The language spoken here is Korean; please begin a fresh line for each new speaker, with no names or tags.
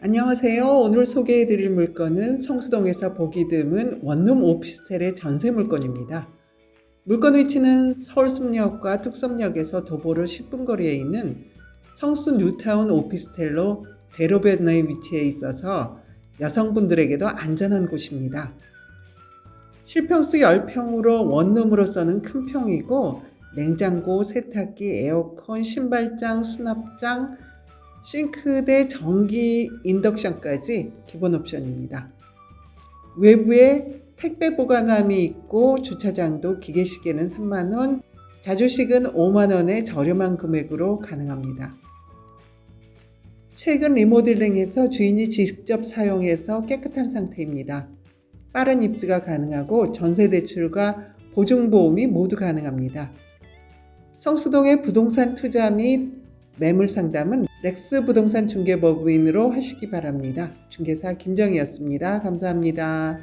안녕하세요. 오늘 소개해 드릴 물건은 성수동에서 보기 드문 원룸 오피스텔의 전세 물건입니다. 물건 위치는 서울 숲역과 뚝섬역에서 도보로 10분 거리에 있는 성수 뉴타운 오피스텔로 대로변에 위치해 있어서 여성분들에게도 안전한 곳입니다. 실평수 10평으로 원룸으로 서는 큰 평이고 냉장고, 세탁기, 에어컨, 신발장, 수납장, 싱크대, 전기, 인덕션까지 기본 옵션입니다. 외부에 택배 보관함이 있고 주차장도 기계식에는 3만원, 자주식은 5만원의 저렴한 금액으로 가능합니다. 최근 리모델링해서 주인이 직접 사용해서 깨끗한 상태입니다. 빠른 입주가 가능하고 전세 대출과 보증보험이 모두 가능합니다. 성수동의 부동산 투자 및 매물 상담은 렉스 부동산 중개법인으로 하시기 바랍니다. 중개사 김정희였습니다. 감사합니다.